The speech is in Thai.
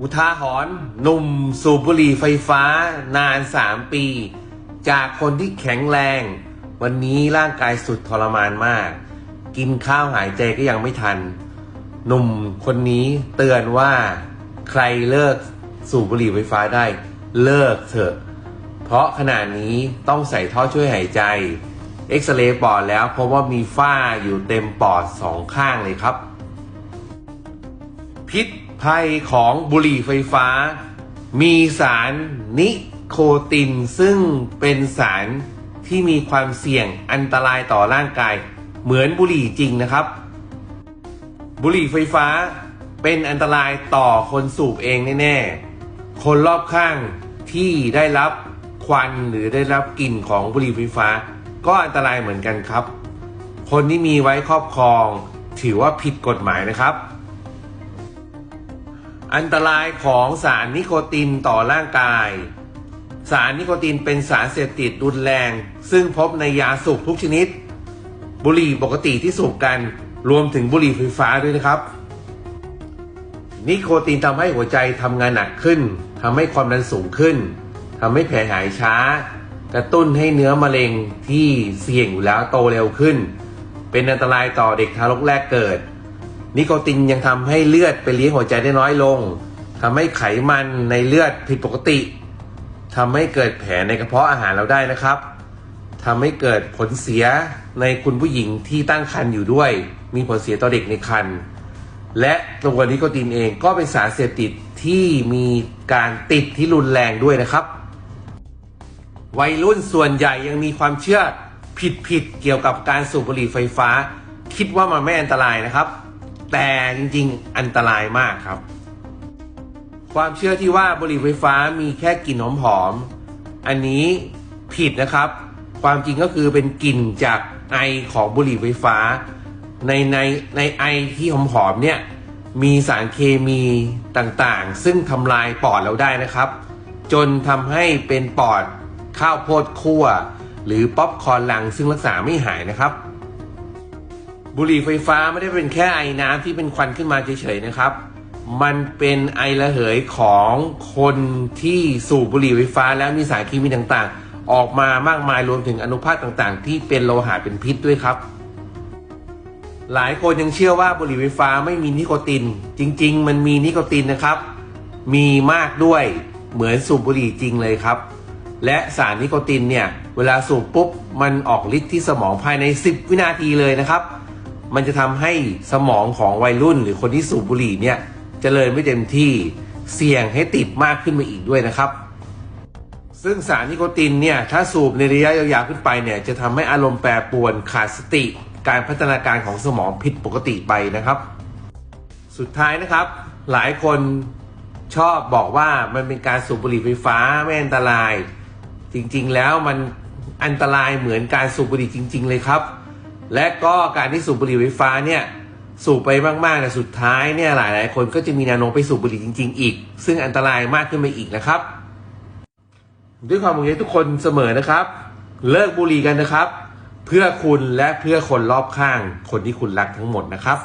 อุทาหรณ์หนุ่มสูบบุหรี่ไฟฟ้านาน 3 ปี จากคนที่แข็งแรง วันนี้ร่างกายสุดทรมานมาก กินข้าวหายใจก็ยังไม่ทัน หนุ่มคนนี้เตือนว่าใครเลิกสูบบุหรี่ไฟฟ้าได้เลิกเถอะ เพราะขณะนี้ต้องใส่ท่อช่วยหายใจ เอ็กซเรย์ปอดแล้วเพราะว่ามีฝ้าอยู่เต็มปอดสองข้างเลยครับ พิษ ภัยของบุหรี่ไฟฟ้า มีสารนิโคติน ซึ่งเป็นสารที่มีความเสี่ยงอันตรายต่อร่างกาย เหมือนบุหรี่จริงนะครับ บุหรี่ไฟฟ้าเป็นอันตรายต่อคนสูบเองแน่ๆ คนรอบข้างที่ได้รับควันหรือได้รับกลิ่นของบุหรี่ไฟฟ้า ก็อันตรายเหมือนกันครับ คนที่มีไว้ครอบครองถือว่าผิดกฎหมายนะครับ อันตรายของสารนิโคตินต่อร่างกาย สารนิโคตินเป็นสารเสพติดรุนแรง ซึ่งพบในยาสูบทุกชนิด บุหรี่ปกติที่สูบกันรวมถึงบุหรี่ไฟฟ้าด้วยนะครับ นิโคตินทำให้หัวใจทำงานหนักขึ้นทำให้ความดันสูงขึ้นทำให้แผลหายช้า กระตุ้นให้เนื้อมะเร็งที่เสี่ยงอยู่แล้วโตเร็วขึ้น เป็นอันตรายต่อเด็กทารกแรกเกิด นิโคตินยังทำให้เลือดไปเลี้ยงหัวใจได้น้อยลงทำให้ไขมันในเลือดผิดปกติทำให้เกิดแผลในกระเพาะอาหารเราได้นะครับทำให้เกิดผลเสียในคุณผู้หญิงที่ตั้งครรภ์อยู่ด้วย มีผลเสียต่อเด็กในครรภ์และตัวนิโคตินเองก็เป็นสารเสพติดที่มีการติดที่รุนแรงด้วยนะครับ วัยรุ่นส่วนใหญ่ยังมีความเชื่อผิดๆเกี่ยวกับการสูบบุหรี่ไฟฟ้า คิดว่ามันไม่อันตรายนะครับ แต่จริงๆอันตรายมากครับ ความเชื่อที่ว่าบุหรี่ไฟฟ้ามีแค่กลิ่นหอมๆอันนี้ผิดนะครับ ความจริงก็คือเป็นกลิ่นจากไอของบุหรี่ไฟฟ้า ในในในไอที่หอมๆเนี่ยมีสารเคมีต่างๆ ซึ่งทำลายปอดเราได้นะครับ จนทำให้เป็นปอดข้าวโพดคั่ว หรือป๊อปคอร์นลังซึ่งรักษาไม่หายนะครับ บุหรี่ไฟฟ้าไม่ได้เป็นแค่ไอน้ำที่เป็นควันขึ้นมาเฉยๆนะครับ มันเป็นไอระเหยของคนที่สูบบุหรี่ไฟฟ้าแล้วมีสารเคมีต่างๆ ออกมามากมายรวมถึงอนุภาคต่างๆ ที่เป็นโลหะเป็นพิษด้วยครับ หลายคนยังเชื่อว่าบุหรี่ไฟฟ้าไม่มีนิโคติน จริง ๆ มันมีนิโคตินนะครับ มีมากด้วยเหมือนสูบบุหรี่จริงเลยครับ และสารนิโคตินเนี่ยเวลาสูบปุ๊บมันออกฤทธิ์ที่สมองภายใน 10 วินาทีเลยนะครับ มันจะทำให้สมองของวัยรุ่นหรือคนที่สูบบุหรี่เนี่ยเจริญไม่เต็มที่เสี่ยงให้ติดมากขึ้นมาอีกด้วยนะครับ ซึ่งสารนิโคตินเนี่ยถ้าสูบในระยะยาวๆขึ้นไปเนี่ยจะทำให้อารมณ์แปรปรวนขาดสติ การพัฒนาการของสมองผิดปกติไปนะครับ สุดท้ายนะครับ หลายคนชอบบอกว่ามันเป็นการสูบบุหรี่ไฟฟ้าไม่อันตราย จริงๆแล้วมันอันตรายเหมือนการสูบบุหรี่จริง ๆ เลยครับ และก็การที่สูบบุหรี่ไฟฟ้าเนี่ยสูบไปมากๆเนี่ยสุดท้ายเนี่ยหลายๆ คนก็จะมีแนวโน้มไปสูบบุหรี่จริง ๆ อีก ซึ่งอันตรายมากขึ้นไปอีกนะครับ ด้วยความห่วงใยทุกคนเสมอนะครับ เลิกบุหรี่กันนะครับ เพื่อคุณและเพื่อคนรอบข้าง คนที่คุณรักทั้งหมดนะครับ